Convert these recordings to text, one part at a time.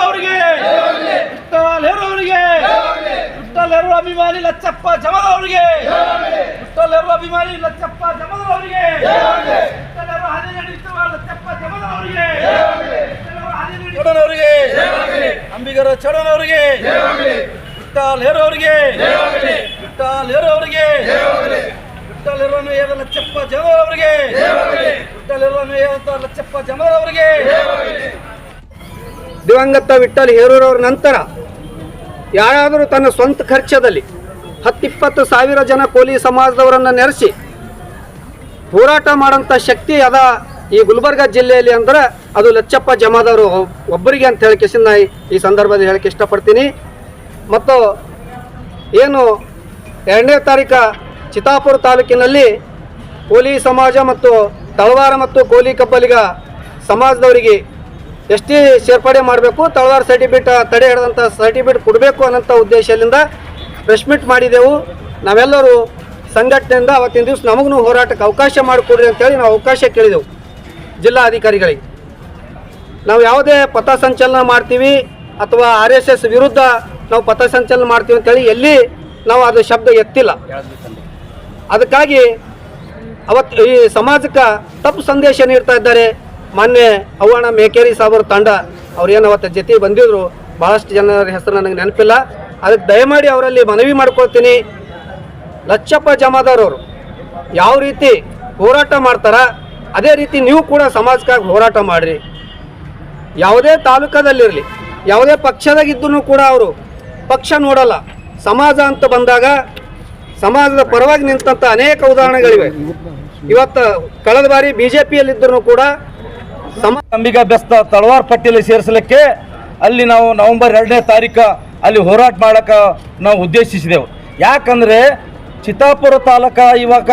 ಅವರಿಗೆ ಅವರಿಗೆ ಅಭಿಮಾನಿ ಲಚ್ಚಪ್ಪ ಜಮದ ಅವರಿಗೆ ಅಭಿಮಾನಿ ಲಚ್ಚಪ್ಪ ಜಮದ ಅವರಿಗೆ ಹೆರು ಹಾದಿ ನಡೆಯುತ್ತಿರುವ ಲಚ್ಚಪ್ಪ ಜಮದ ಅವರಿಗೆ ಚೋಡನವರಿಗೆ ಅಂಬಿಗರ ಚೋಡನವರಿಗೆ ಹೆರು ಅವರಿಗೆ ಹೆರು ಅವರಿಗೆ ಲಚ್ಚಪ್ಪ ಜಮದ ಅವರಿಗೆ ಏದ ಲಚ್ಚಪ್ಪ ಜಮದ ಅವರಿಗೆ ದಿವಂಗತ ವಿಠಲ್ ಹೇರೂರವ್ರ ನಂತರ ಯಾರಾದರೂ ತನ್ನ ಸ್ವಂತ ಖರ್ಚದಲ್ಲಿ ಹತ್ತಿಪ್ಪತ್ತು ಸಾವಿರ ಜನ ಕೋಲಿ ಸಮಾಜದವರನ್ನು ನೆರೆಸಿ ಹೋರಾಟ ಮಾಡೋಂಥ ಶಕ್ತಿ ಅದ ಈ ಗುಲ್ಬರ್ಗ ಜಿಲ್ಲೆಯಲ್ಲಿ ಅಂದ್ರೆ ಅದು ಲಚ್ಚಪ್ಪ ಜಮಾದವರು ಒಬ್ಬರಿಗೆ ಅಂತ ಹೇಳಕ್ಕೆ ನಾ ಈ- ಸಂದರ್ಭದಲ್ಲಿ ಹೇಳಕ್ಕೆ ಇಷ್ಟಪಡ್ತೀನಿ. ಮತ್ತು ಏನು ಎರಡನೇ ತಾರೀಕ ಚಿತ್ತಾಪುರ ತಾಲೂಕಿನಲ್ಲಿ ಕೋಲಿ ಸಮಾಜ ಮತ್ತು ತಳವಾರ ಮತ್ತು ಕೋಲಿ ಕಬ್ಬಲಿಗ ಸಮಾಜದವರಿಗೆ ಎಸ್ ಟಿ ಸೇರ್ಪಡೆ ಮಾಡಬೇಕು, ತಳವಾರ ಸರ್ಟಿಫಿಕೇಟ್ ತಡೆ ಹಿಡಿದಂಥ ಸರ್ಟಿಫಿಕೇಟ್ ಕೊಡಬೇಕು ಅನ್ನೋಂಥ ಉದ್ದೇಶದಿಂದ ಪ್ರೆಸ್ ಮಾಡಿದೆವು. ನಾವೆಲ್ಲರೂ ಸಂಘಟನೆಯಿಂದ ಅವತ್ತಿನ ದಿವಸ ನಮಗೂ ಹೋರಾಟಕ್ಕೆ ಅವಕಾಶ ಮಾಡಿಕೊಡ್ರಿ ಅಂತೇಳಿ ನಾವು ಅವಕಾಶ ಕೇಳಿದೆವು ಜಿಲ್ಲಾ ಅಧಿಕಾರಿಗಳಿಗೆ ನಾವು ಯಾವುದೇ ಪಥಸಂಚಲನ ಮಾಡ್ತೀವಿ ಅಥವಾ ಆರ್ ಎಸ್ ಎಸ್ ವಿರುದ್ಧ ನಾವು ಪಥಸಂಚಲನ ಮಾಡ್ತೀವಿ ಅಂತೇಳಿ ಎಲ್ಲಿ ನಾವು ಅದು ಶಬ್ದ ಎತ್ತಿಲ್ಲ. ಅದಕ್ಕಾಗಿ ಅವತ್ತು ಈ ಸಮಾಜಕ್ಕೆ ತಪ್ಪು ಸಂದೇಶ ನೀಡ್ತಾ ಇದ್ದಾರೆ. ಮಾನ್ಯ ಅವ್ವಣ್ಣ ಮೇಕೇರಿ ಸಾಬರ್ ತಂಡ ಅವ್ರೇನು ಅವತ್ತು ಜೊತೆ ಬಂದಿದ್ರು ಭಾಳಷ್ಟು ಜನರ ಹೆಸರು ನನಗೆ ನೆನಪಿಲ್ಲ. ಅದಕ್ಕೆ ದಯಮಾಡಿ ಅವರಲ್ಲಿ ಮನವಿ ಮಾಡ್ಕೊಳ್ತೀನಿ. ಲಚ್ಚಪ್ಪ ಜಮಾದಾರವರು ಯಾವ ರೀತಿ ಹೋರಾಟ ಮಾಡ್ತಾರ, ಅದೇ ರೀತಿ ನೀವು ಕೂಡ ಸಮಾಜಕ್ಕಾಗಿ ಹೋರಾಟ ಮಾಡಿರಿ. ಯಾವುದೇ ತಾಲೂಕದಲ್ಲಿರಲಿ, ಯಾವುದೇ ಪಕ್ಷದಾಗಿದ್ದೂ ಕೂಡ ಅವರು ಪಕ್ಷ ನೋಡಲ್ಲ. ಸಮಾಜ ಅಂತ ಬಂದಾಗ ಸಮಾಜದ ಪರವಾಗಿ ನಿಂತಂಥ ಅನೇಕ ಉದಾಹರಣೆಗಳಿವೆ. ಇವತ್ತು ಕಳೆದ ಬಾರಿ ಬಿ ಜೆ ಪಿಯಲ್ಲಿದ್ದರೂ ಕೂಡ ಸಮ ಅಂಬಿಗಾ ಬೆಸ್ತ ತಳವಾರ್ ಪಟ್ಟಿಯಲ್ಲಿ ಸೇರಿಸಲಿಕ್ಕೆ ಅಲ್ಲಿ ನಾವು ನವೆಂಬರ್ ಎರಡನೇ ತಾರೀಕು ಅಲ್ಲಿ ಹೋರಾಟ ಮಾಡಕ್ಕೆ ನಾವು ಉದ್ದೇಶಿಸಿದೆವು. ಯಾಕಂದರೆ ಚಿತ್ತಾಪುರ ತಾಲೂಕ ಇವಾಗ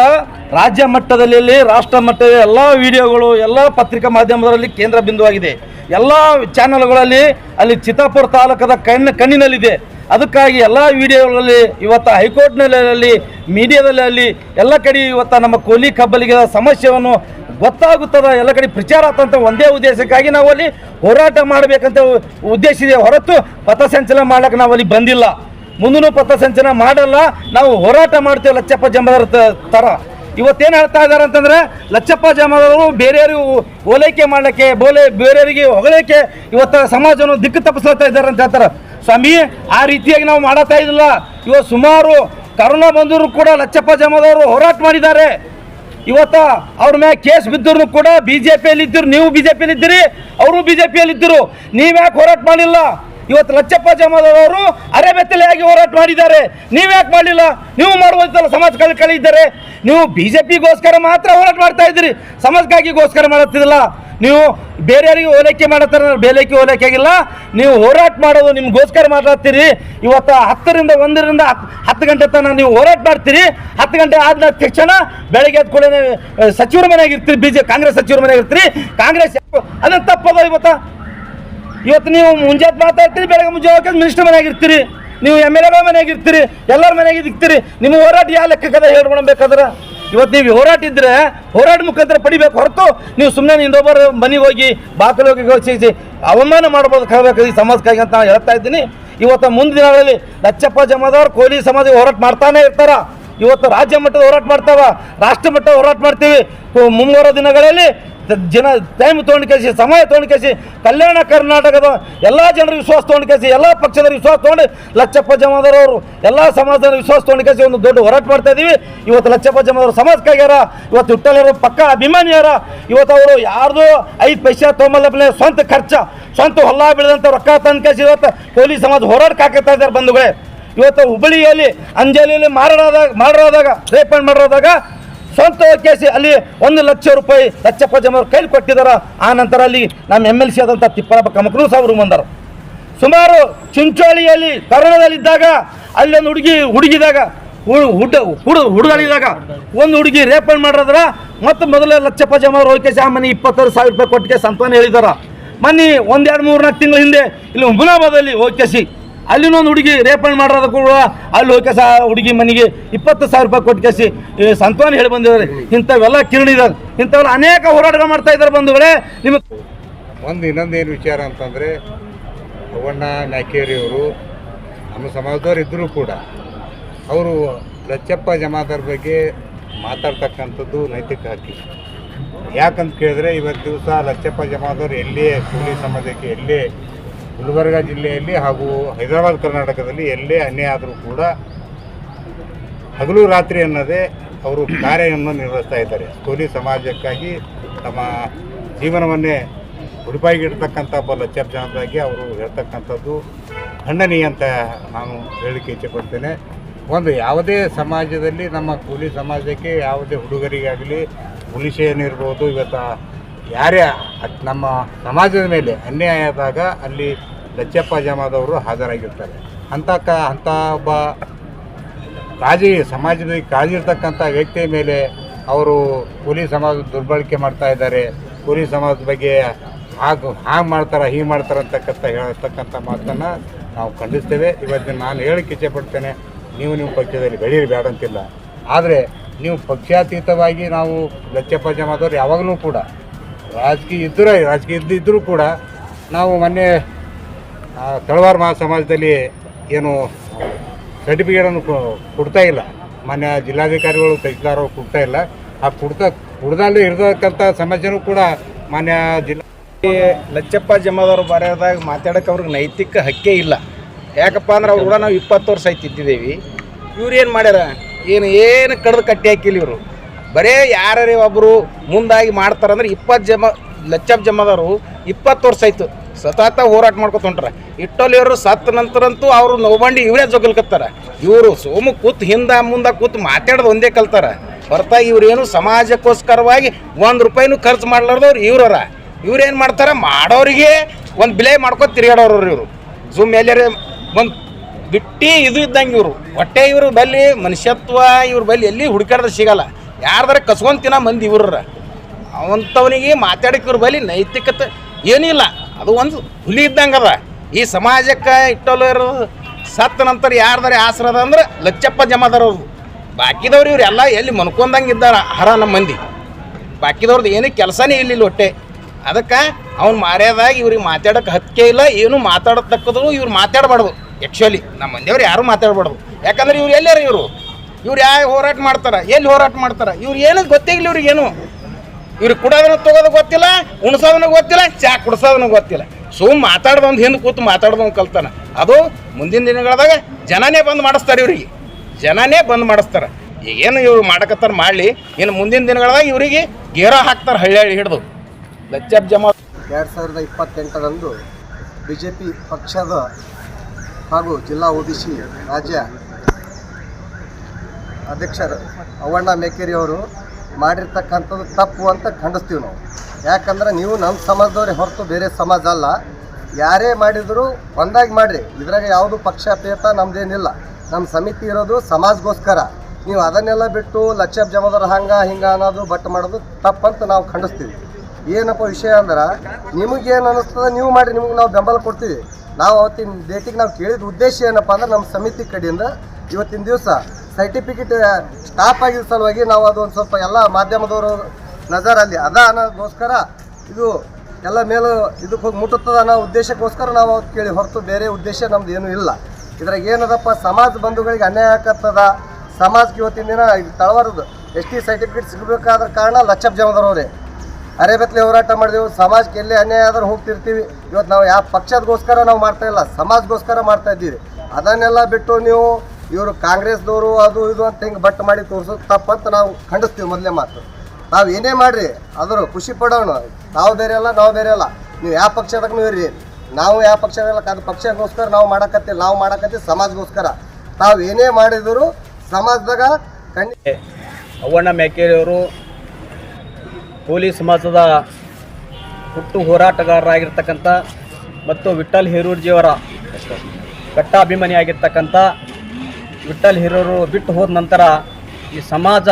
ರಾಜ್ಯ ಮಟ್ಟದಲ್ಲಿ ರಾಷ್ಟ್ರ ಮಟ್ಟದಲ್ಲಿ ಎಲ್ಲ ವಿಡಿಯೋಗಳು, ಎಲ್ಲ ಪತ್ರಿಕಾ ಮಾಧ್ಯಮದಲ್ಲಿ ಕೇಂದ್ರ ಬಿಂದುವಾಗಿದೆ. ಎಲ್ಲ ಚಾನೆಲ್ಗಳಲ್ಲಿ ಅಲ್ಲಿ ಚಿತ್ತಾಪುರ ತಾಲೂಕದ ಕಣ್ಣು ಕಣ್ಣಿನಲ್ಲಿದೆ. ಅದಕ್ಕಾಗಿ ಎಲ್ಲ ವಿಡಿಯೋಗಳಲ್ಲಿ ಇವತ್ತು ಹೈಕೋರ್ಟ್ನಲ್ಲಿ ಮೀಡಿಯಾದಲ್ಲಿ ಅಲ್ಲಿ ಎಲ್ಲ ಕಡೆ ಇವತ್ತು ನಮ್ಮ ಕೋಲಿ ಕಬ್ಬಲಿಗೆ ಸಮಸ್ಯೆಯನ್ನು ಗೊತ್ತಾಗುತ್ತದ ಎಲ್ಲ ಕಡೆ ಪ್ರಚಾರ ಆತಂತ ಒಂದೇ ಉದ್ದೇಶಕ್ಕಾಗಿ ನಾವು ಅಲ್ಲಿ ಹೋರಾಟ ಮಾಡಬೇಕಂತ ಉದ್ದೇಶ ಇದೆ ಹೊರತು ಪಥಸಂಚಲನ ಮಾಡಕ್ಕೆ ನಾವು ಅಲ್ಲಿ ಬಂದಿಲ್ಲ. ಮುಂದೂ ಪಥಸಂಚಲನ ಮಾಡಲ್ಲ. ನಾವು ಹೋರಾಟ ಮಾಡ್ತೇವೆ ಲಚ್ಚಪ್ಪ ಜಮದಾರ ತ- ಥರ ಇವತ್ತೇನು ಹೇಳ್ತಾ ಇದ್ದಾರೆ ಅಂತಂದ್ರೆ, ಲಚ್ಚಪ್ಪ ಜಮದಾರರು ಬೇರೆಯವರು ಓಲೈಕೆ ಮಾಡಲಿಕ್ಕೆ, ಬೋಲೆ, ಬೇರೆಯವರಿಗೆ ಹೊಗಳಕ್ಕೆ ಇವತ್ತು ಸಮಾಜವನ್ನು ದಿಕ್ಕು ತಪ್ಪಿಸ್ತಾ ಇದ್ದಾರೆ ಅಂತ ಹೇಳ್ತಾರೆ. ಸ್ವಾಮಿ, ಆ ರೀತಿಯಾಗಿ ನಾವು ಮಾಡತ್ತಾ ಇದ್ದಿಲ್ಲ. ಇವತ್ತು ಸುಮಾರು ಕರೋನಾ ಬಂದರೂ ಕೂಡ ಲಚ್ಚಪ್ಪ ಜಮದವರು ಹೋರಾಟ ಮಾಡಿದ್ದಾರೆ. ಇವತ್ತ ಅವ್ರ ಮ್ಯಾಗ ಕೇಸ್ ಬಿದ್ದರೂ ಕೂಡ ಬಿ ಜೆ ಪಿಯಲ್ಲಿ ಇದ್ದರು ನೀವು ಬಿ ಜೆ ಇದ್ದೀರಿ ಅವರು ಬಿ ಜೆ ಪಿಯಲ್ಲಿ ಇದ್ದರು ನೀವ್ಯಾಕೆ ಹೋರಾಟ ಮಾಡಿಲ್ಲ? ಇವತ್ತು ಲಚ್ಚಪ್ಪ ಜಮಾದವರು ಅರೆಬೆತ್ತಲೆಯಾಗಿ ಹೋರಾಟ ಮಾಡಿದ್ದಾರೆ. ನೀವ್ಯಾಕೆ ಮಾಡಲಿಲ್ಲ? ನೀವು ಮಾಡುವಂತಲ್ಲ ಸಮಾಜ ಕಳ್ಕಳಿ ಇದ್ದಾರೆ ನೀವು ಬಿ ಜೆ ಪಿಗೋಸ್ಕರ ಮಾತ್ರ ಹೋರಾಟ ಮಾಡ್ತಾ ಇದ್ದೀರಿ. ಸಮಾಜಕ್ಕಾಗಿಗೋಸ್ಕರ ಮಾಡುತ್ತಿದ್ದಿಲ್ಲ. ನೀವು ಬೇರೆಯವರಿಗೆ ಓಲೈಕೆ ಮಾಡತ್ತಾರೆ ಬೇಲೈಕೆ ಓಲೈಕೆ ಆಗಿಲ್ಲ. ನೀವು ಹೋರಾಟ ಮಾಡೋದು ನಿಮ್ಗೋಸ್ಕರ ಮಾತಾಡ್ತೀರಿ. ಇವತ್ತು ಹತ್ತರಿಂದ ಒಂದರಿಂದ ಹತ್ತು ಹತ್ತು ಗಂಟೆ ತನಕ ನೀವು ಹೋರಾಟ ಮಾಡ್ತೀರಿ. ಹತ್ತು ಗಂಟೆ ಆದ ತಕ್ಷಣ ಬೆಳಗ್ಗೆ ಎದ್ದು ಕೂಡ ಸಚಿವರ ಮನೆಯಾಗಿರ್ತೀರಿ ಬಿ ಜೆ ಕಾಂಗ್ರೆಸ್ ಸಚಿವರ ಮನೆಯಾಗಿರ್ತೀರಿ ಕಾಂಗ್ರೆಸ್ ಅದನ್ನು ತಪ್ಪದ ಇವತ್ತು ಇವತ್ತು ನೀವು ಮುಂಜಾತ್ ಮಾತಾಡ್ತೀರಿ, ಬೆಳಗ್ಗೆ ಮುಂಜಾನೆ ಮಿನಿಸ್ಟರ್ ಮನೆಯಾಗಿರ್ತೀರಿ ನೀವು ಎಂ ಎಲ್ ಎಗಳ ಮನೆಯಾಗಿರ್ತೀರಿ ಎಲ್ಲರ ಮನೆಗೆ ಇರ್ತೀರಿ. ನಿಮ್ಮ ಹೋರಾಟ ಯಾವ ಲೆಕ್ಕದ ಹೇಳ್ಕೊಳ್ಬೇಕಾದ್ರೆ ಇವತ್ತು ನೀವು ಹೋರಾಟ ಇದ್ರೆ ಹೋರಾಟ ಮುಖಾಂತರ ಪಡಿಬೇಕು ಹೊರತು ನೀವು ಸುಮ್ಮನೆ ಇನ್ನೊಬ್ಬರ ಮನೆಗೆ ಹೋಗಿ ಬಾಕಲು ಹೋಗಿ ಘೋಷಿಸಿ ಅವಮಾನ ಮಾಡ್ಬೋದು ಕಳ್ಬೇಕು ಈ ಸಮಾಜಕ್ಕಾಗಿ ಅಂತ ನಾನು ಹೇಳ್ತಾ ಇದ್ದೀನಿ. ಇವತ್ತು ಮುಂದಿನ ದಿನಗಳಲ್ಲಿ ಲಚ್ಚಪ್ಪ ಜಮಾದವ್ರು ಕೋಲಿ ಸಮಾಜ ಹೋರಾಟ ಮಾಡ್ತಾನೆ ಇರ್ತಾರ. ಇವತ್ತು ರಾಜ್ಯ ಮಟ್ಟದ ಹೋರಾಟ ಮಾಡ್ತಾವ, ರಾಷ್ಟ್ರ ಮಟ್ಟದ ಹೋರಾಟ ಮಾಡ್ತೀವಿ. ಕೊ- ಮುಂಬರೋ ದಿನಗಳಲ್ಲಿ ಜನ ಟೈಮ್ ತೊಗೊಂಡು ಸಮಯ ತೊಗೊಂಡು ಕೇಸಿ ಕಲ್ಯಾಣ ಕರ್ನಾಟಕದ ಎಲ್ಲ ಜನರ ವಿಶ್ವಾಸ ತೊಗೊಂಡು ಕೇಸಿ ಎಲ್ಲ ಪಕ್ಷದ ವಿಶ್ವಾಸ ತೊಗೊಂಡು ಲಕ್ಷಪ್ಪ ಜಮಾದರವರು ಎಲ್ಲ ಸಮಾಜದ ವಿಶ್ವಾಸ ತೊಗೊಂಡು ಕೇಸಿ ಒಂದು ದೊಡ್ಡ ಹೋರಾಟ ಮಾಡ್ತಾ ಇದ್ದೀವಿ ಇವತ್ತು ಲಕ್ಷಪ್ಪ ಜಮಾದವರು ಸಮಾಜಕ್ಕಾಗ್ಯಾರ ಇವತ್ತು ಹುಟ್ಟಲ್ಯಾರ ಪಕ್ಕ ಅಭಿಮಾನಿಯಾರ, ಇವತ್ತು ಅವರು ಯಾರ್ದು ಐದು ಪೈಸೆ ತೊಗೊಂಬಲ್ಲಪ್ಲೆ ಸ್ವಂತ ಖರ್ಚ, ಸ್ವಂತ ಹೊಲ ಬೆಳೆದಂಥ ರೊಕ್ಕ ತಂದು ಕೇಸಿ ಇವತ್ತು ಪೊಲೀಸ್ ಸಮಾಜ ಹೋರಾಟಕ್ಕೆ ಇದ್ದಾರೆ ಬಂಧುಗಳೇ. ಇವತ್ತು ಹುಬ್ಬಳ್ಳಿಯಲ್ಲಿ, ಅಂಜಲಿಯಲ್ಲಿ ಮಾರಾಡೋದಾಗ ಮಾಡಿರೋದಾಗ ರೇಪಣ್ ಮಾಡಿರೋದಾಗ ಸ್ವಂತ ಕೇಸಿ ಅಲ್ಲಿ ಒಂದು ಲಕ್ಷ ರೂಪಾಯಿ ಲಚ್ಚಪ್ಪ ಜಮವ್ರ ಕೈಲಿ ಕೊಟ್ಟಿದ್ದಾರೆ ಆ ನಂತರ ಅಲ್ಲಿ ನಮ್ಮ ಎಂ ಎಲ್ ಸಿ ಆದಂಥ ತಿಪ್ಪರಪ್ಪ ಕಮಕರು ಸಾವಿರ ಬಂದರು. ಸುಮಾರು ಚಿಂಚೋಳಿಯಲ್ಲಿ ಕರೋನಾದಲ್ಲಿದ್ದಾಗ ಅಲ್ಲೊಂದು ಹುಡುಗಿ ಹುಡುಗಿದಾಗ ಹುಡ ಹುಡು ಹುಡುಗರಿದಾಗ ಒಂದು ಹುಡುಗಿ ರೇಪನ್ ಮಾಡಿದ್ರ ಮತ್ತು ಮೊದಲೇ ಲಕ್ಷಪ್ಪ ಜಮವ್ರು ಹೋಗಿ ಆ ಮನೆ ಇಪ್ಪತ್ತಾರು ಸಾವಿರ ರೂಪಾಯಿ ಕೊಟ್ಟಿಗೆ ಸಂತಾನ ಹೇಳಿದಾರ. ಮನೆ ಒಂದೆರಡು ಮೂರು ನಾಲ್ಕು ತಿಂಗಳ ಹಿಂದೆ ಇಲ್ಲಿ ಹುಮನಾಬಾದಲ್ಲಿ ಹೋಗಿ ಅಲ್ಲಿನೊಂದು ಹುಡುಗಿ ರೇಪಣ್ ಮಾಡೋದು ಕೂಡ ಅಲ್ಲಿ ಹೋಗಿ ಸಹ ಹುಡುಗಿ ಮನೆಗೆ ಇಪ್ಪತ್ತು ಸಾವಿರ ರೂಪಾಯಿ ಕೊಟ್ಟು ಕೇಸಿ. ಸಂತಾನ ಹೇಳಿ ಬಂದಿದ್ದಾರೆ. ಇಂಥವೆಲ್ಲ ಕಿರಣಿದ್ದಾರೆ ಇಂಥವೆಲ್ಲ ಅನೇಕ ಹೋರಾಟಗಳು ಮಾಡ್ತಾ ಇದ್ದಾರೆ ಬಂಧುಗಳೇ. ನಿಮಗೆ ಒಂದು ಇನ್ನೊಂದೇನು ವಿಚಾರ ಅಂತಂದರೆ, ಅವಣ್ಣ ನಾಯ್ಕೇರಿಯವರು ನಮ್ಮ ಸಮಾಜದವ್ರು ಇದ್ದರೂ ಕೂಡ ಅವರು ಲಚ್ಚಪ್ಪ ಜಮಾದಾರ್ ಬಗ್ಗೆ ಮಾತಾಡ್ತಕ್ಕಂಥದ್ದು ನೈತಿಕ ಹಕ್ಕಿ. ಯಾಕಂತ ಕೇಳಿದ್ರೆ, ಇವತ್ತು ದಿವಸ ಲಚ್ಚಪ್ಪ ಜಮಾದಾರ್ ಎಲ್ಲೇ ಕೂಲಿ ಸಮಾಜಕ್ಕೆ ಎಲ್ಲೇ ಗುಲ್ಬರ್ಗ ಜಿಲ್ಲೆಯಲ್ಲಿ ಹಾಗೂ ಹೈದರಾಬಾದ್ ಕರ್ನಾಟಕದಲ್ಲಿ ಎಲ್ಲೇ ಅನ್ಯಾಯ ಆದರೂ ಕೂಡ ಹಗಲು ರಾತ್ರಿ ಅನ್ನೋದೇ ಅವರು ಕಾರ್ಯವನ್ನು ನಿರ್ವಹಿಸ್ತಾ ಇದ್ದಾರೆ. ಕೂಲಿ ಸಮಾಜಕ್ಕಾಗಿ ತಮ್ಮ ಜೀವನವನ್ನೇ ಉಡುಪಾಗಿಡ್ತಕ್ಕಂಥ ಒಬ್ಬ ಜಮಾದಾರ್ಗೆ ಅವರು ಹೇಳ್ತಕ್ಕಂಥದ್ದು ಖಂಡನೀಯ ಅಂತ ನಾನು ಹೇಳಿಕೆ ಇಚ್ಛೆಪಡ್ತೇನೆ ಒಂದು ಯಾವುದೇ ಸಮಾಜದಲ್ಲಿ ನಮ್ಮ ಕೂಲಿ ಸಮಾಜಕ್ಕೆ ಯಾವುದೇ ಹುಡುಗರಿಗಾಗಲಿ ಪೊಲೀಸ್ ಏನಿರ್ಬೋದು, ಇವತ್ತು ಯಾರೇ ನಮ್ಮ ಸಮಾಜದ ಮೇಲೆ ಅನ್ಯಾಯ ಆದಾಗ ಅಲ್ಲಿ ಲಚ್ಚಪ್ಪ ಜಮಾದವರು ಹಾಜರಾಗಿರ್ತಾರೆ. ಅಂತ ಕ, ಅಂಥ ಒಬ್ಬ ಕಾಳಜಿ ಸಮಾಜದಲ್ಲಿ ಕಾಳಜಿ ಇರ್ತಕ್ಕಂಥ ವ್ಯಕ್ತಿಯ ಮೇಲೆ ಅವರು ಕೂಲಿ ಸಮಾಜ ದುರ್ಬಳಕೆ ಮಾಡ್ತಾ ಇದ್ದಾರೆ. ಕೂಲಿ ಸಮಾಜದ ಬಗ್ಗೆ ಹಾಗೆ ಹಾಗೆ ಮಾಡ್ತಾರೆ, ಹೀಗೆ ಮಾಡ್ತಾರೆ ಅಂತಕ್ಕಂಥ ಹೇಳ್ತಕ್ಕಂಥ ಮಾತನ್ನು ನಾವು ಖಂಡಿಸ್ತೇವೆ. ಇವತ್ತು ನಾನು ಹೇಳಕ್ಕೆ ಇಚ್ಛೆಪಡ್ತೇನೆ ನೀವು ನಿಮ್ಮ ಪಕ್ಷದಲ್ಲಿ ಬೆಳೀರಿ ಬೇಡಂತಿಲ್ಲ ಆದರೆ ನೀವು ಪಕ್ಷಾತೀತವಾಗಿ ನಾವು ಲಚ್ಚಪ್ಪ ಜಮಾದವ್ರು ಯಾವಾಗಲೂ ಕೂಡ ರಾಜಕೀಯ ಇದ್ದರೆ ರಾಜಕೀಯ ಇದ್ದಿದ್ದರೂ ಕೂಡ ನಾವು ಮೊನ್ನೆ ತಳವಾರ ಮಹಾ ಸಮಾಜದಲ್ಲಿ ಏನು ಸರ್ಟಿಫಿಕೇಟನ್ನು ಕೊಡ್ತಾ ಇಲ್ಲ. ಮಾನ್ಯ ಜಿಲ್ಲಾಧಿಕಾರಿಗಳು ತಹಸೀಲ್ದಾರರು ಕೊಡ್ತಾ ಇಲ್ಲ. ಆ ಕೊಡ್ತಾ, ಕುಡ್ದಲ್ಲಿ ಇರತಕ್ಕಂಥ ಸಮಸ್ಯೆನೂ ಕೂಡ ಮಾನ್ಯ ಜಿಲ್ಲಾ ಲಚ್ಚಪ್ಪ ಜಮ್ಮದವರು ಬರೆಯೋದಾಗ ಮಾತಾಡೋಕೆ ಅವ್ರಿಗೆ ನೈತಿಕ ಹಕ್ಕೇ ಇಲ್ಲ. ಯಾಕಪ್ಪ ಅಂದ್ರೆ ಅವ್ರು ಕೂಡ ನಾವು ಇಪ್ಪತ್ತು ವರ್ಷ ಆಯ್ತು ಇದ್ದಿದ್ದೇವೆ. ಇವ್ರು ಏನು ಮಾಡ್ಯಾರ? ಏನು ಏನು ಕಡ್ದು ಕಟ್ಟಿ ಹಾಕಿಲ್ಲ ಇವರು. ಬರೇ ಯಾರೇ ಒಬ್ಬರು ಮುಂದಾಗಿ ಮಾಡ್ತಾರಂದ್ರೆ ಇಪ್ಪತ್ತು ಜಮ ಲಚ್ಚಪ್ ಜಮದವರು ಇಪ್ಪತ್ತು ವರ್ಷ ಆಯ್ತು. ಸತತ ಹೋರಾಟ ಮಾಡ್ಕೊತ ಹೊಂಟ್ರ. ಇಟ್ಟೋಲಿಯವರು ಸತ್ತ ನಂತರಂತೂ ಅವರು ನೋಬಂಡಿ ಇವರೇ ಜೊಗಲ್ಕತ್ತಾರ ಇವರು ಸೋಮು ಕೂತ್ ಹಿಂದ ಮುಂದೆ ಕೂತ್ ಮಾತಾಡೋದು ಒಂದೇ ಕಲ್ತಾರೆ. ಬರ್ತಾ ಇವರೇನು ಸಮಾಜಕ್ಕೋಸ್ಕರವಾಗಿ ಒಂದು ರೂಪಾಯಿನೂ ಖರ್ಚು ಮಾಡ್ಲಾರ್ದವ್ರು ಇವ್ರರ ಇವ್ರೇನು ಮಾಡ್ತಾರೆ? ಮಾಡೋರಿಗೆ ಒಂದು ಬೆಲೆ ಮಾಡ್ಕೊ ತಿರುಗಾಡೋರು ಇವರು. ಜೂಮ್ ಎಲ್ಲರೇ ಒಂದು ಬಿಟ್ಟಿ ಇದು ಇದ್ದಂಗೆ ಇವರು. ಹೊಟ್ಟೆ ಇವರು ಬಲ್ಲಿ ಮನುಷ್ಯತ್ವ ಇವ್ರ ಬಲ್ಲಿ ಎಲ್ಲಿ ಹುಡುಕಾಡ್ದ ಸಿಗಲ್ಲ. ಯಾರ್ದಾರ ಕಸ್ಕೊಂತಿನ ಮಂದಿ ಇವ್ರ ಅವಂಥವನಿಗೆ ಮಾತಾಡಕ್ಕೆ ಬಲಿ ನೈತಿಕತೆ ಏನಿಲ್ಲ. ಅದು ಒಂದು ಹುಲಿ ಇದ್ದಂಗೆ ಅದ. ಈ ಸಮಾಜಕ್ಕೆ ಇಟ್ಟಲು ಇರೋದು ಸತ್ತ ನಂತರ ಯಾರ್ದಾರ ಆಸರ ಅದ ಅಂದ್ರೆ ಲಚ್ಚಪ್ಪ ಜಮಾದಾರವ್ರು ಬಾಕಿದವ್ರು ಇವರೆಲ್ಲ ಎಲ್ಲ ಮನ್ಕೊಂಡಂಗೆ ಇದ್ದಾರ ಹರ ನಮ್ಮ ಮಂದಿ. ಬಾಕಿದವ್ರದ್ದು ಏನೂ ಕೆಲಸನೇ ಇಲ್ಲ ಇಲ್ಲಿ ಹೊಟ್ಟೆ ಅದಕ್ಕೆ ಅವ್ನು ಮಾರ್ಯಾದಾಗ ಇವ್ರಿಗೆ ಮಾತಾಡೋಕೆ ಹತ್ತಿಕೆ ಇಲ್ಲ, ಏನು ಮಾತಾಡತಕ್ಕದ್ರು ಇವ್ರು ಮಾತಾಡಬಾರ್ದು. ಆ್ಯಕ್ಚುಲಿ ನಮ್ಮ ಮಂದಿಯವ್ರು ಯಾರೂ ಮಾತಾಡಬಾರ್ದು. ಯಾಕಂದ್ರೆ ಇವ್ರು ಎಲ್ಲಾರು ಇವರು. ಇವ್ರು ಯಾವ ಹೋರಾಟ ಮಾಡ್ತಾರೆ? ಎಲ್ಲಿ ಹೋರಾಟ ಮಾಡ್ತಾರೆ? ಇವ್ರು ಏನು ಗೊತ್ತಿಲ್ಲ ಇವ್ರಿಗೆ ಏನು? ಇವ್ರಿಗೆ ಕುಡೋದನ್ನ ತೊಗೋದು ಗೊತ್ತಿಲ್ಲ, ಉಣ್ಸೋದನ್ನ ಗೊತ್ತಿಲ್ಲ, ಚಾ ಕುಡ್ಸೋದನ್ನ ಗೊತ್ತಿಲ್ಲ. ಸುಮ್ ಮಾತಾಡ್ದೊಂದು ಹಿಂದೆ ಕೂತು ಮಾತಾಡ್ದೊಂದು ಕಲ್ತಾನೆ. ಅದು ಮುಂದಿನ ದಿನಗಳದಾಗ ಜನನೇ ಬಂದ್ ಮಾಡಿಸ್ತಾರೆ ಇವ್ರಿಗೆ. ಜನನೇ ಬಂದ್ ಮಾಡಿಸ್ತಾರೆ. ಏನು ಇವ್ರು ಮಾಡಕತ್ತಾರ ಮಾಡಲಿ. ಇನ್ನು ಮುಂದಿನ ದಿನಗಳಾಗ ಇವರಿಗೆ ಗೇರೋ ಹಾಕ್ತಾರೆ ಹಳ್ಳಿ ಹಳ್ಳಿ ಹಿಡಿದು. ಲಚ್ಚಪ್ ಜಮಾ ಎರಡು ಸಾವಿರದ ಇಪ್ಪತ್ತೆಂಟರಂದು ಬಿ ಜೆ ಪಿ ಪಕ್ಷದ ಹಾಗೂ ಜಿಲ್ಲಾ ಒಡಿಸಿ ರಾಜ್ಯ ಅಧ್ಯಕ್ಷರು ಅವಣ್ಣ ಮೇಕೇರಿ ಅವರು ಮಾಡಿರ್ತಕ್ಕಂಥದ್ದು ತಪ್ಪು ಅಂತ ಖಂಡಿಸ್ತೀವಿ ನಾವು. ಯಾಕಂದ್ರೆ ನೀವು ನಮ್ಮ ಸಮಾಜದವ್ರೆ ಹೊರತು ಬೇರೆ ಸಮಾಜ ಅಲ್ಲ. ಯಾರೇ ಮಾಡಿದರೂ ಒಂದಾಗಿ ಮಾಡಿರಿ. ಇದ್ರಾಗ ಯಾವುದು ಪಕ್ಷಾಪೇತ ನಮ್ದೇನಿಲ್ಲ. ನಮ್ಮ ಸಮಿತಿ ಇರೋದು ಸಮಾಜಗೋಸ್ಕರ. ನೀವು ಅದನ್ನೆಲ್ಲ ಬಿಟ್ಟು ಲಕ್ಷ ಜಮದರ ಹಂಗ, ಹಿಂಗೆ ಅನ್ನೋದು ಬಟ್ ಮಾಡೋದು ತಪ್ಪಂತ ನಾವು ಖಂಡಿಸ್ತೀವಿ. ಏನಪ್ಪ ವಿಷಯ ಅಂದ್ರೆ ನಿಮಗೇನು ಅನ್ನಿಸ್ತದೆ ನೀವು ಮಾಡಿ ನಿಮಗೆ ನಾವು ಬೆಂಬಲ ಕೊಡ್ತೀವಿ. ನಾವು ಅವತ್ತಿನ ಡೇಟಿಗೆ ನಾವು ಕೇಳಿದ ಉದ್ದೇಶ ಏನಪ್ಪ ಅಂದ್ರೆ ನಮ್ಮ ಸಮಿತಿ ಕಡೆಯಿಂದ ಇವತ್ತಿನ ದಿವಸ ಸರ್ಟಿಫಿಕೇಟ್ ಸ್ಟಾಪ್ ಆಗಿದ ಸಲುವಾಗಿ ನಾವು ಅದೊಂದು ಸ್ವಲ್ಪ ಎಲ್ಲ ಮಾಧ್ಯಮದವರು ನಜರಲ್ಲಿ ಅದ ಅನ್ನೋದಕ್ಕೋಸ್ಕರ ಇದು ಎಲ್ಲ ಮೇಲೂ ಇದಕ್ಕೆ ಹೋಗಿ ಮುಟ್ಟುತ್ತದೆ ಅನ್ನೋ ಉದ್ದೇಶಕ್ಕೋಸ್ಕರ ನಾವು ಅವತ್ತು ಕೇಳಿ ಹೊರತು ಬೇರೆ ಉದ್ದೇಶ ನಮ್ದು ಏನೂ ಇಲ್ಲ. ಇದ್ರಾಗ ಏನದಪ್ಪ, ಸಮಾಜ ಬಂಧುಗಳಿಗೆ ಅನ್ಯಾಯ ಆಗತ್ತದ ಸಮಾಜಕ್ಕೆ ಇವತ್ತಿನ ದಿನ ಇದು ತಳವಾರದು. ಎಸ್ ಟಿ ಸರ್ಟಿಫಿಕೇಟ್ ಸಿಗಬೇಕಾದ ಕಾರಣ ಲಚ್ಚಪ್ ಜಮದವ್ರವರೇ ಅರೆಬೆತ್ಲೆ ಹೋರಾಟ ಮಾಡಿದೆವು. ಸಮಾಜಕ್ಕೆ ಎಲ್ಲೇ ಅನ್ಯಾಯ ಆದರೂ ಹೋಗ್ತಿರ್ತೀವಿ. ಇವತ್ತು ನಾವು ಯಾವ ಪಕ್ಷದಗೋಸ್ಕರ ನಾವು ಮಾಡ್ತಾ ಇಲ್ಲ, ಸಮಾಜಗೋಸ್ಕರ ಮಾಡ್ತಾ ಇದ್ದೀವಿ. ಅದನ್ನೆಲ್ಲ ಬಿಟ್ಟು ನೀವು ಇವರು ಕಾಂಗ್ರೆಸ್ನವರು ಅದು ಇದು ಅಂತ ಹಿಂಗೆ ಬಟ್ ಮಾಡಿ ತೋರಿಸೋದು ತಪ್ಪಂತ ನಾವು ಖಂಡಿಸ್ತೀವಿ ಮೊದಲೇ ಮಾತು. ನಾವು ಏನೇ ಮಾಡಿರಿ ಅದ್ರ ಖುಷಿ ಪಡೋಣ ನಾವು ಬೇರೆ ಅಲ್ಲ, ನಾವು ಬೇರೆ ಅಲ್ಲ. ನೀವು ಯಾವ ಪಕ್ಷದಾಗ ನೀವು ಇರ್ರಿ. ನಾವು ಯಾವ ಪಕ್ಷದಲ್ಲ, ಅದು ಪಕ್ಷಕ್ಕೋಸ್ಕರ ನಾವು ಮಾಡಕತ್ತೀವಿ ನಾವು ಮಾಡಕತ್ತೀವಿ ಸಮಾಜಗೋಸ್ಕರ. ತಾವು ಏನೇ ಮಾಡಿದ್ರು ಸಮಾಜದಾಗ ಖಂಡಿ ಅವ್ವಣ್ಣ ಮೇಕೆರೆಯವರು ಪೊಲೀಸ್ ಸಮಾಜದ ಹುಟ್ಟು ಹೋರಾಟಗಾರರಾಗಿರ್ತಕ್ಕಂಥ ಮತ್ತು ವಿಠಲ್ ಹೇರೂರ್ಜಿಯವರ ಕಟ್ಟ ಅಭಿಮಾನಿಯಾಗಿರ್ತಕ್ಕಂಥ ವಿಠಲ್ ಹಿರೋರು ಬಿಟ್ಟು ಹೋದ ನಂತರ ಈ ಸಮಾಜ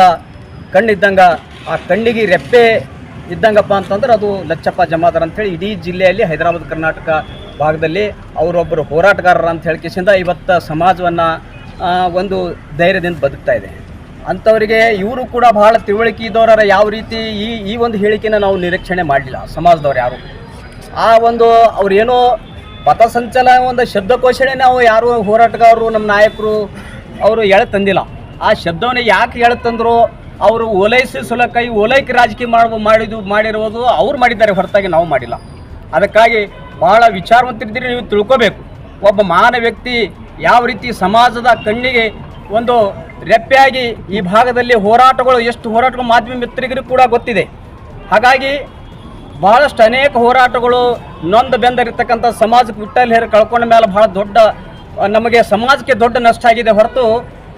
ಕಣ್ಣಿದ್ದಂಗೆ, ಆ ಕಣ್ಣಿಗೆ ರೆಪ್ಪೆ ಇದ್ದಂಗಪ್ಪ ಅಂತಂದ್ರೆ ಅದು ಲಚ್ಚಪ್ಪ ಜಮಾದಾರ್ ಅಂತೇಳಿ ಇಡೀ ಜಿಲ್ಲೆಯಲ್ಲಿ ಹೈದರಾಬಾದ್, ಕರ್ನಾಟಕ ಭಾಗದಲ್ಲಿ ಅವರೊಬ್ಬರು ಹೋರಾಟಗಾರರು ಅಂತ ಹೇಳಿಕೆಸಿಂದ ಇವತ್ತು ಸಮಾಜವನ್ನು ಒಂದು ಧೈರ್ಯದಿಂದ ಬದುಕ್ತಾ ಇದೆ. ಅಂಥವರಿಗೆ ಇವರು ಕೂಡ ಬಹಳ ತಿಳುವಳಿಕೆ ಇದ್ದವರ ಯಾವ ರೀತಿ ಈ ಈ ಒಂದು ಹೇಳಿಕೆನ ನಾವು ನಿರೀಕ್ಷಣೆ ಮಾಡಲಿಲ್ಲ, ಸಮಾಜದವ್ರು ಯಾರು. ಆ ಒಂದು ಅವ್ರೇನೋ ಪಥಸಂಚಲನ ಒಂದು ಶಬ್ದಕೋಶಣೆ ನಾವು ಯಾರು ಹೋರಾಟಗಾರರು, ನಮ್ಮ ನಾಯಕರು ಅವರು ಎಳೆ ತಂದಿಲ್ಲ. ಆ ಶಬ್ದವನ್ನು ಯಾಕೆ ಎಳೆ ತಂದರು? ಅವರು ಓಲೈಸಿ ಈ ಓಲೈಕೆ ರಾಜಕೀಯ ಮಾಡುವ ಮಾಡಿದ್ದು ಮಾಡಿರುವುದು ಅವ್ರು ಮಾಡಿದ್ದಾರೆ, ಹೊರತಾಗಿ ನಾವು ಮಾಡಿಲ್ಲ. ಅದಕ್ಕಾಗಿ ಭಾಳ ವಿಚಾರವಂತರಿದ್ದೀರಿ ನೀವು ತಿಳ್ಕೋಬೇಕು. ಒಬ್ಬ ಮಾನ ವ್ಯಕ್ತಿ ಯಾವ ರೀತಿ ಸಮಾಜದ ಕಣ್ಣಿಗೆ ಒಂದು ರೆಪ್ಪೆಯಾಗಿ ಈ ಭಾಗದಲ್ಲಿ ಹೋರಾಟಗಳು, ಎಷ್ಟು ಹೋರಾಟಗಳು ಮಾಧ್ಯಮ ಮಿತ್ರರಿಗೂ ಕೂಡ ಗೊತ್ತಿದೆ. ಹಾಗಾಗಿ ಬಹಳಷ್ಟು ಅನೇಕ ಹೋರಾಟಗಳು ನೊಂದ ಬೆಂದರಿರ್ತಕ್ಕಂಥ ಸಮಾಜಕ್ಕೆ ವಿಟ್ಟಲ್ಲಿ ಹೇರಿ ಕಳ್ಕೊಂಡ ಮೇಲೆ ಬಹಳ ದೊಡ್ಡ ನಮಗೆ ಸಮಾಜಕ್ಕೆ ದೊಡ್ಡ ನಷ್ಟ ಆಗಿದೆ ಹೊರತು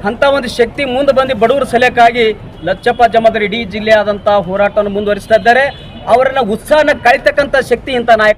ಅಂಥ ಒಂದು ಶಕ್ತಿ ಮುಂದೆ ಬಂದು ಬಡವರ ಸಲಕ್ಕಾಗಿ ಲಚ್ಚಪ್ಪ ಜಮಾದಾರ್ ಇಡೀ ಜಿಲ್ಲೆಯಾದಂಥ ಹೋರಾಟವನ್ನು ಮುಂದುವರಿಸ್ತಾ ಇದ್ದಾರೆ. ಅವರನ್ನು ಉತ್ಸಾಹನ ಕಳಿತಕ್ಕಂಥ ಶಕ್ತಿ ಇಂಥ ನಾಯಕ